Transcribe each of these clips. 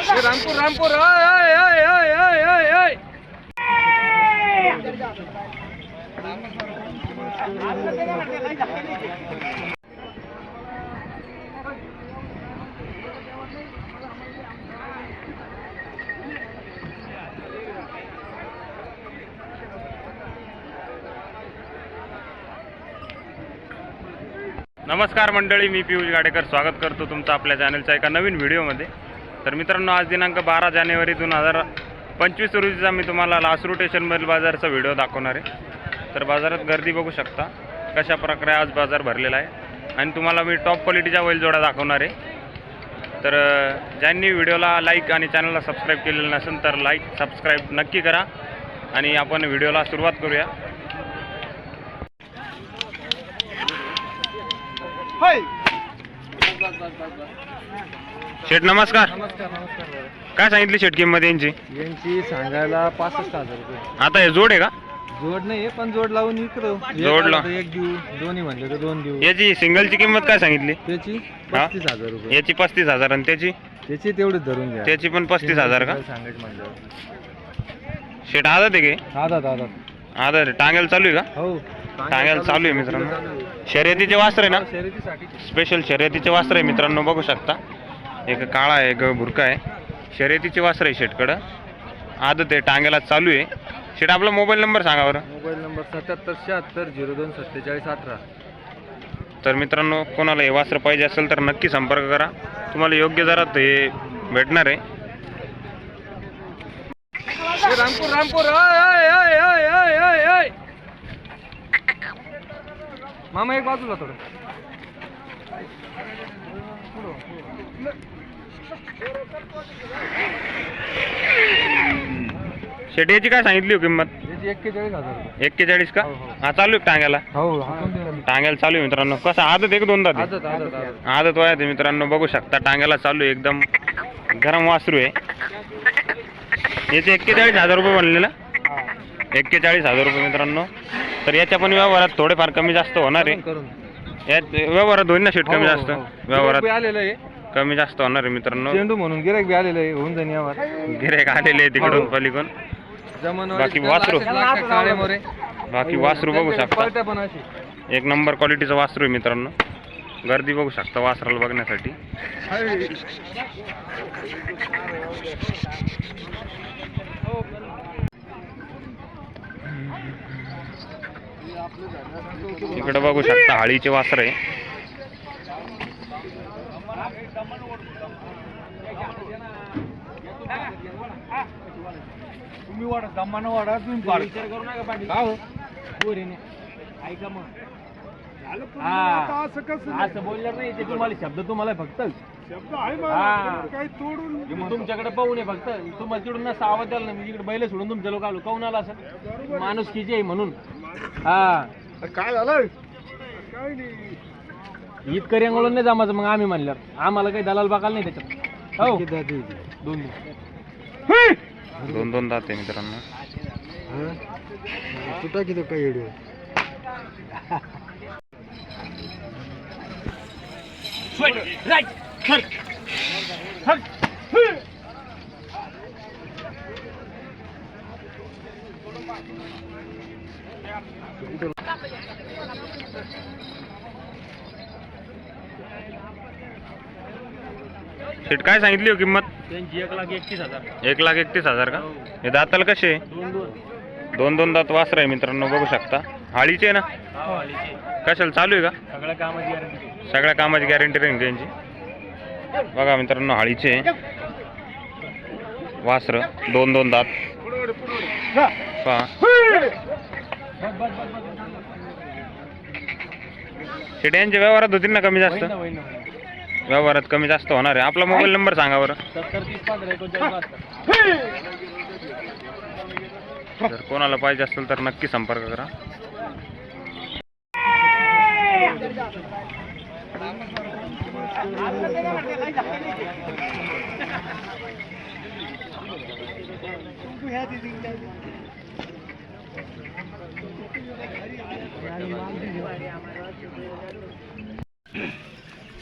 रामपूर रामपूर नमस्कार मंडळी मी पियुष गाडेकर. स्वागत करतो तुमचं आपल्या चॅनलच्या एका नवीन व्हिडिओमध्ये तर मित्रांनो आज दिनांक बारा जानेवारी दोन हजार पंचवीस रोजीचा मी तुम्हाला लासरू स्टेशनमधील बाजारचा व्हिडिओ दाखवणार आहे. तर बाजारात गर्दी बघू शकता कशा प्रकारे आज बाजार भरलेला आहे. आणि तुम्हाला मी टॉप क्वालिटीच्या बैलजोड्या दाखवणार आहे. तर ज्यांनी व्हिडिओला लाईक आणि चॅनलला सबस्क्राईब केलेलं नसेल तर लाईक सबस्क्राईब नक्की करा. आणि आपण व्हिडिओला सुरुवात करूया. शेठ नमस्कार. नमस्कार नमस्कार काय सांगितली शेट किंमत यांची? यांची सांगायला पासष्ट हजार रुपये. आता हे जोड आहे का? जोड नाही पण जोड लावून इकडं जोड लाव. एक देऊ दोन्ही म्हणले तर दोन देऊ. याची सिंगलची किंमत काय सांगितली? त्याची? पस्तीस हजार रुपये. याची पस्तीस हजार आणि त्याची? त्याची तेवढीच धरून घ्या. त्याची पण पस्तीस हजार का? सांगायचं म्हणलं. शेट आदत आहे की? आधात आधात आदत आहे. टांग्याला चालू आहे का? हो. टांग्याला चालू आहे मित्रांनो. शर्यतीचे वास्त्र आहे ना? शर्यतीसाठी. स्पेशल शर्यतीचे वास्त्र आहे मित्रांनो बघू शकता. एक काळा आहे एक भुरका आहे. शर्यतीचे वास्त्र आहे शेटकडं. आदत आहे टांग्याला चालू आहे. शेट आपला मोबाईल नंबर सांगा बरं. मोबाईल नंबर सत्याहत्तर शहात्तर झिरो दोन सत्तेचाळीस अठरा. तर मित्रांनो कोणाला हे वास्त्र पाहिजे असेल तर नक्की संपर्क करा. तुम्हाला योग्य दरात हे भेटणार आहे. रामपूर रामपूर. मामा एक बाजूला थोडं. शेट याची काय सांगितली हो किंमत? याची एक्केचाळीस हजार रुपये. एक्केचाळीस का? हो, हो. हा चालू आहे टांग्याला? हो हाकून ना. टांग्याला चालू आहे मित्रांनो. कसं आदत एक दोनदा ते आदत आदत आदत. आदत वयात आहे मित्रांनो बघू शकता टांग्याला चालू आहे एकदम गरम वासरू आहे. याचे एक्केचाळीस हजार रुपये बनले ना हा. एक्केचाळीस हजार रुपये मित्रांनो. तर याच्या पण व्यवहारात थोडेफार कमी जास्त होणार आहे. करून करून. यात व्यवहारात होईल ना शेट कमी हो, जास्त. हो. गिऱ्हाईक बी व्यवहारात आलेलं आहे. कमी जास्त होणार आहे मित्रांनो. चेंडू म्हणून गिरायक बी आलेलं आहे होऊन जाईन यावर. गिरेक आलेले आहे तिकडून हो. पलीकडून. जमन बाकी वासरू. काळे मोरे. बाकी वासरू बघू शकता. पलट्या पण अशी. एक नंबर क्वालिटीचं वासरू आहे मित्रांनो. गर्दी बघू शकता वासराला बघण्यासाठी. इकडे बघू शकता हाळीचे वासर आहे. तुम्ही वाढा दमानं वाढा तुम्ही पाड. का हो? पोरीने. ऐका मग. हा. असं बोलणार नाही ते तुम्हाला शब्द तुम्हाला फक्त. हा. तुमच्याकडे पाहून आहे फक्त. तुम्हाला तिकडून नसं आवाज द्याल ना मी इकडे बैल सोडून तुमच्या लोक आलो काऊन आला असं? माणूस किती आहे म्हणून. हा. काय झालं इतकं रेंगळून नाही जमायचं मग आम्ही म्हणल्यावर आम्हाला काही दलाल बघायला नाही त्याच्यात हो. दोन दोन. दोन दात आहे मित्रांनो. तुटा किती काय व्हिडिओ शेट काय सांगितली हो किंमत? त्यांची एक लाख एकतीस हजार. एक लाख एकतीस हजार का? हे. दाताल कसे दोन दोन. दोन दोन दात वासर आहे मित्रांनो बघू शकता. हाळीचे आहे ना? हो आलीचे कशाला? चालू आहे का? सगळ्या कामाची गॅरंटी सगळ्या कामाची गॅरंटी राहील त्यांची? बघा मित्रांनो हाळीचे आहे. वासरं दोन दोन दात. पहा. शेट यांच्या व्यवहारात होतील ना कमी जास्त? व्यवहारात कमी जास्त होणार आहे. आपला मोबाईल नंबर सांगा बरं. जर कोणाला पाहिजे असेल तर नक्की संपर्क करा.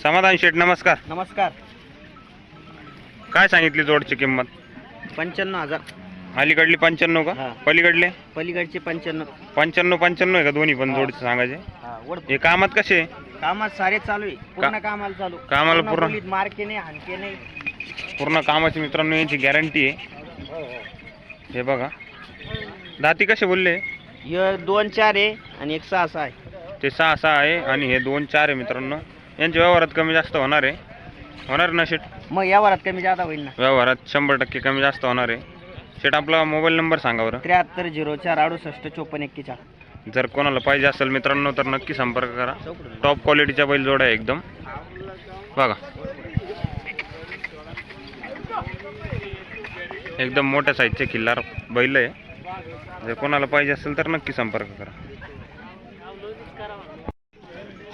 समाधान शेठ नमस्कार. नमस्कार. काय सांगितली जोडची किंमत? पंच्याण्णव हजार. अलीकडली पंच्याण्णव का? हा. पलीकडले? पलीकडचे पंच्याण्णव. पंच्याण्णव पंच्याण्णव आहे का दोन्ही पण हा. जोडचे सांगायचे? हा, हे कामात कसे? कामात सारे चालू आहे. पूर्ण कामाला चालू. कामाला पूर्ण? बोलीत मार्के नाही हानके नाही. पूर्ण कामाची मित्रांनो यांची गॅरंटी आहे. हे बघा. दाती कसे बोलले? हे दोन चार आहे आणि एक सहा सहा आहे. ते सहा सहा आहे आणि हे दोन चार आहे मित्रांनो. यांच्या व्यवहारात कमी जास्त होणार आहे. होणार ना शेट मग या वरात कमी जादा होईल ना. व्यवहारात शंभर टक्के कमी जास्त होणार आहे. शेट आपला मोबाईल नंबर सांगा बरं. त्र्याहत्तर झिरो चार अडुसष्ट चोपन्न एक्केचाळ जर कोणाला पाहिजे असेल मित्रांनो तर नक्की संपर्क करा. टॉप क्वालिटीच्या बैल जोड्या आहे एकदम. बघा. एकदम मोठ्या साईजचे किल्लार बैल आहे. जर कोणाला पाहिजे असेल तर नक्की संपर्क करा.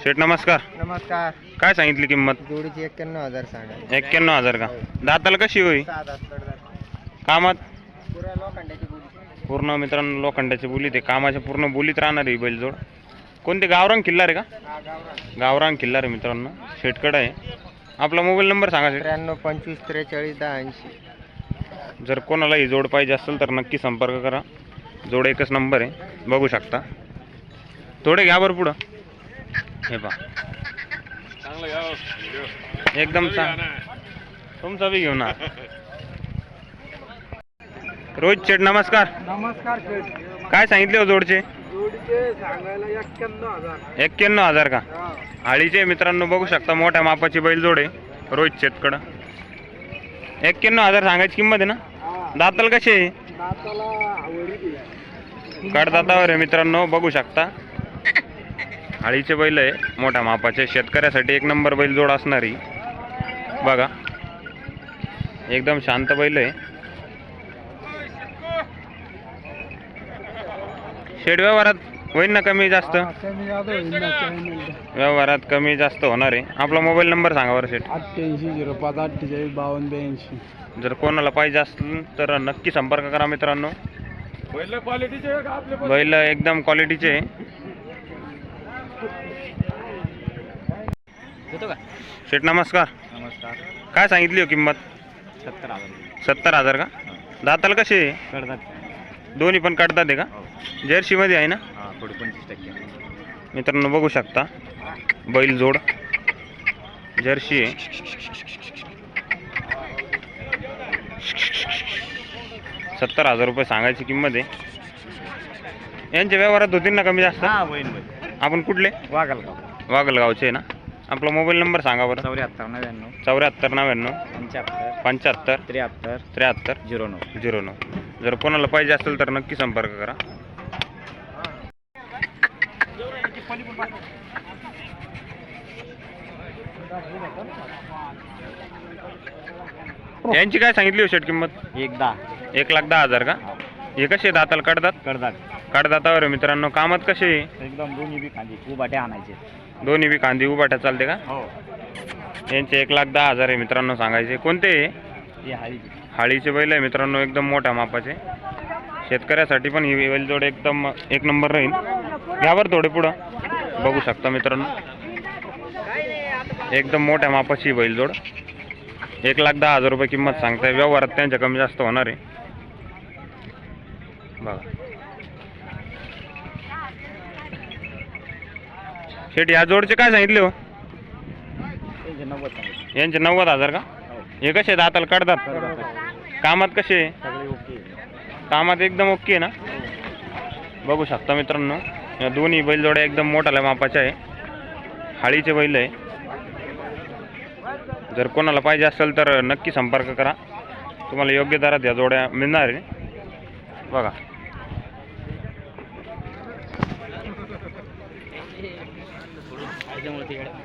शेठ नमस्कार. नमस्कार. काय सांगितली किंमत? जोडीची एक्क्याण्णव हजार सांगा. एक्क्याण्णव हजार का? दाताला कशी होई? कामात? पूर्ण मित्रांनो लोखंडाची बोली ते. कामाच्या पूर्ण बोलीत राहणार आहे बैलजोड. कोणते? गावरांग किल्लार आहे का? गावरांग किल्लार आहे मित्रांनो. शेटकडं आहे. आपला मोबाईल नंबर सांगा त्र्याण्णव पंचवीस त्रेचाळीस दहा ऐंशी. जर कोणाला ही जोड पाहिजे असेल तर नक्की संपर्क करा. जोड एकच नंबर आहे. बघू शकता. थोडे घ्या बरं पुढं. हे पहा. एकदम चांग तुमचा बी घेऊ ना रोहित शेठ नमस्कार. नमस्कार काय सांगितले हो जोडचे? जोडीचे सांगायला एक्क्याण्णव हजार. का? आळीचे मित्रांनो बघू शकता मोठ्या मापाची बैल जोड आहे रोहित शेतकडं एक्क्याण्णव हजार सांगायची किंमत आहे ना? दाताल कसे आहे? दाताला आवडी कडदातावर आहे मित्रांनो बघू शकता. आळीचे बैल आहे मोठ्या मापाचे. शेतकऱ्यासाठी एक नंबर बैल जोड असणारी. बघा. एकदम शांत बैल आहे. शेड व्यवहारात होईल ना कमी जास्त? व्यवहारात कमी जास्त होणार आहे. आपला मोबाईल नंबर सांगा बरं शेट अठ्ठ्याऐंशी झिरो पाच अठ्ठेचाळीस बावन्न ब्याऐंशी. जर कोणाला पाहिजे असेल तर नक्की संपर्क करा मित्रांनो. बैल एकदम क्वालिटीचे आहे. का? शेठ नमस्कार. नमस्कार. काय सांगितली हो किंमत? सत्तर हजार. सत्तर हजार का? दाताला कसे आहे? कडतात दोन्ही पण काढतात आहे का? जर्सीमध्ये आहे ना? हा थोडी पंचवीस टक्के. मित्रांनो बघू शकता. बैल जोड. जर्सी आहे. सत्तर हजार रुपये सांगायची किंमत आहे. यांच्या व्यवहारात होतील ना कमी जास्त? हा होईल होईल आपण कुठले? वाघाल का वागलगावचे आहे ना? आपला मोबाईल नंबर सांगा बरं. चौऱ्याहत्तर नव्याण्णव. चौऱ्याहत्तर नव्याण्णव. पंच्याहत्तर. पंच्याहत्तर. त्र्याहत्तर. त्र्याहत्तर. झिरो नऊ. झिरो नऊ. जर कोणाला पाहिजे असेल तर नक्की संपर्क करा. यांची काय सांगितली हो शेट किंमत? एक दहा. एक लाख दहा हजार का? हे कसे दाताला काढतात कडतात काढदातावर आहे मित्रांनो कामात कसे? एकदम दोन्ही बी खाली उभाटे आणायचे. दोन्ही बी कांदी उभाट्या चालते का? हो. यांचे एक लाख दहा हजार आहे मित्रांनो सांगायचे. कोणते? ही हाळीची. हाळीचे बैल आहे मित्रांनो एकदम मोठ्या मापाचे. शेतकऱ्यासाठी पण ही बैलजोड एकदम एक नंबर राहील. घ्या बरं थोडे पुढं. बघू शकता मित्रांनो. एकदम मोठ्या मापाची बैलजोड. एक लाख दहा हजार रुपये किंमत सांगताय. व्यवहारात त्यांच्या कमी जास्त होणार आहे. बघा. शेट या जोडचे काय सांगितले हो? यांचे नव्वद हजार का? हे. कसे दाताला काढतात? कामात कसे? कामात एकदम ओके आहे ना? बघू शकता मित्रांनो. या दोन्ही बैलजोड्या एकदम मोठ्या मापाच्या आहे. हाळीचे बैल आहे. जर कोणाला पाहिजे असेल तर नक्की संपर्क करा. तुम्हाला योग्य दरात या जोड्या मिळणार आहे. बघा. त्याच्यामुळे ते